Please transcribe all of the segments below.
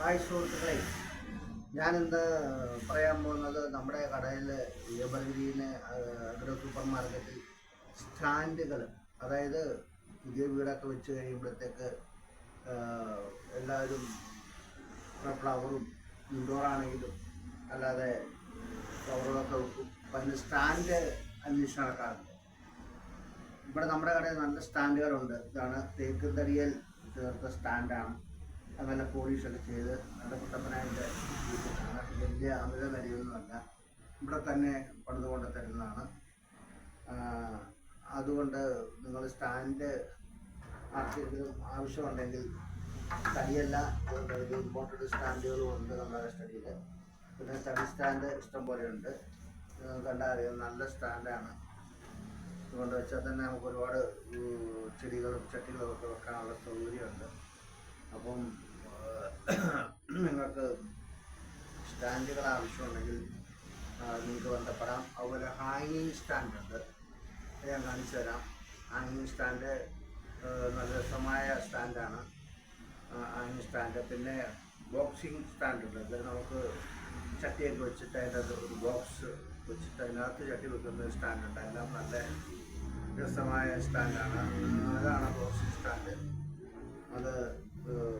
Hi സുഹൃത്തുക്കളെ. ഞാനിന്ന് പറയാൻ പോകുന്നത് നമ്മുടെ കടയിൽ എവർഗ്രീന് അഗ്രോ സൂപ്പർ മാർക്കറ്റിൽ സ്റ്റാൻഡുകൾ അതായത് പുതിയ വീടൊക്കെ വെച്ച് കഴിയുമ്പോഴത്തേക്ക് എല്ലാവരും ഫ്ലവറും ഇൻഡോർ ആണെങ്കിലും അല്ലാതെ ഫ്ലവറുകളൊക്കെ വെക്കും. അപ്പം അതിന് സ്റ്റാൻഡ് അന്വേഷണം നടക്കാറുണ്ട്. ഇവിടെ നമ്മുടെ കടയിൽ നല്ല സ്റ്റാൻഡുകളുണ്ട്. ഇതാണ് തേക്ക് തടിയൽ ചേർത്ത സ്റ്റാൻഡാണ്. നല്ല പോളിഷൊക്കെ ചെയ്ത് നല്ല കുട്ടപ്പനായിട്ട് വലിയ അമിത വിലയൊന്നുമല്ല ഇവിടെ തന്നെ പണിതുകൊണ്ട് തരുന്നതാണ്. അതുകൊണ്ട് നിങ്ങൾ സ്റ്റാൻഡ് ആർക്കെങ്കിലും ആവശ്യമുണ്ടെങ്കിൽ തടിയല്ല ഇമ്പോർട്ടഡ് സ്റ്റാൻഡുകളും ഉണ്ട് നമ്മുടെ സ്റ്റഡിയിൽ. പിന്നെ തടി സ്റ്റാൻഡ് ഇഷ്ടം ഉണ്ട്. കണ്ടാൽ അറിയാം നല്ല സ്റ്റാൻഡാണ്. അതുകൊണ്ട് വെച്ചാൽ തന്നെ നമുക്ക് ഒരുപാട് ചെടികളും ചട്ടികളും ഒക്കെ വെക്കാനുള്ള സൗകര്യമുണ്ട്. അപ്പം നിങ്ങൾക്ക് സ്റ്റാൻഡുകൾ ആവശ്യമുണ്ടെങ്കിൽ നിങ്ങൾക്ക് ബന്ധപ്പെടാം. അതുപോലെ ഹാങ്ങിങ് സ്റ്റാൻഡ് ഉണ്ട് ഞാൻ കാണിച്ചു തരാം. ഹാങ്ങിങ് സ്റ്റാൻഡ് നല്ല രസമായ സ്റ്റാൻഡാണ്. ഹാങ്ങിങ് സ്റ്റാൻഡ്. പിന്നെ ബോക്സിങ് സ്റ്റാൻഡ് ഉണ്ട് അത് നമുക്ക് ചട്ടിയൊക്കെ വെച്ചിട്ട് അതിന്റെ അത് ഒരു ബോക്സ് വെച്ചിട്ട് അതിനകത്ത് ചട്ടി വെക്കുന്ന സ്റ്റാൻഡ് ഉണ്ട് എല്ലാം നല്ല രസമായ സ്റ്റാൻഡാണ്. അതാണ് ബോക്സിങ് സ്റ്റാൻഡ്. അത്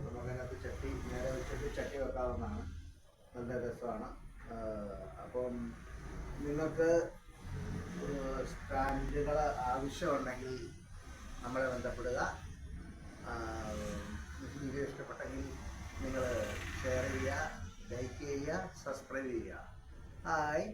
നമുക്കതിനകത്ത് ചട്ടി നേരെ വെച്ചിട്ട് ചട്ടി വെക്കാവുന്നതാണ്. നല്ല രസമാണ്. അപ്പം നിങ്ങൾക്ക് സ്റ്റാൻഡുകൾ ആവശ്യമുണ്ടെങ്കിൽ നമ്മളെ ബന്ധപ്പെടുക. വീഡിയോ ഇഷ്ടപ്പെട്ടെങ്കിൽ നിങ്ങൾ ഷെയർ ചെയ്യുക ലൈക്ക് ചെയ്യുക സബ്സ്ക്രൈബ് ചെയ്യുക. ഹായ്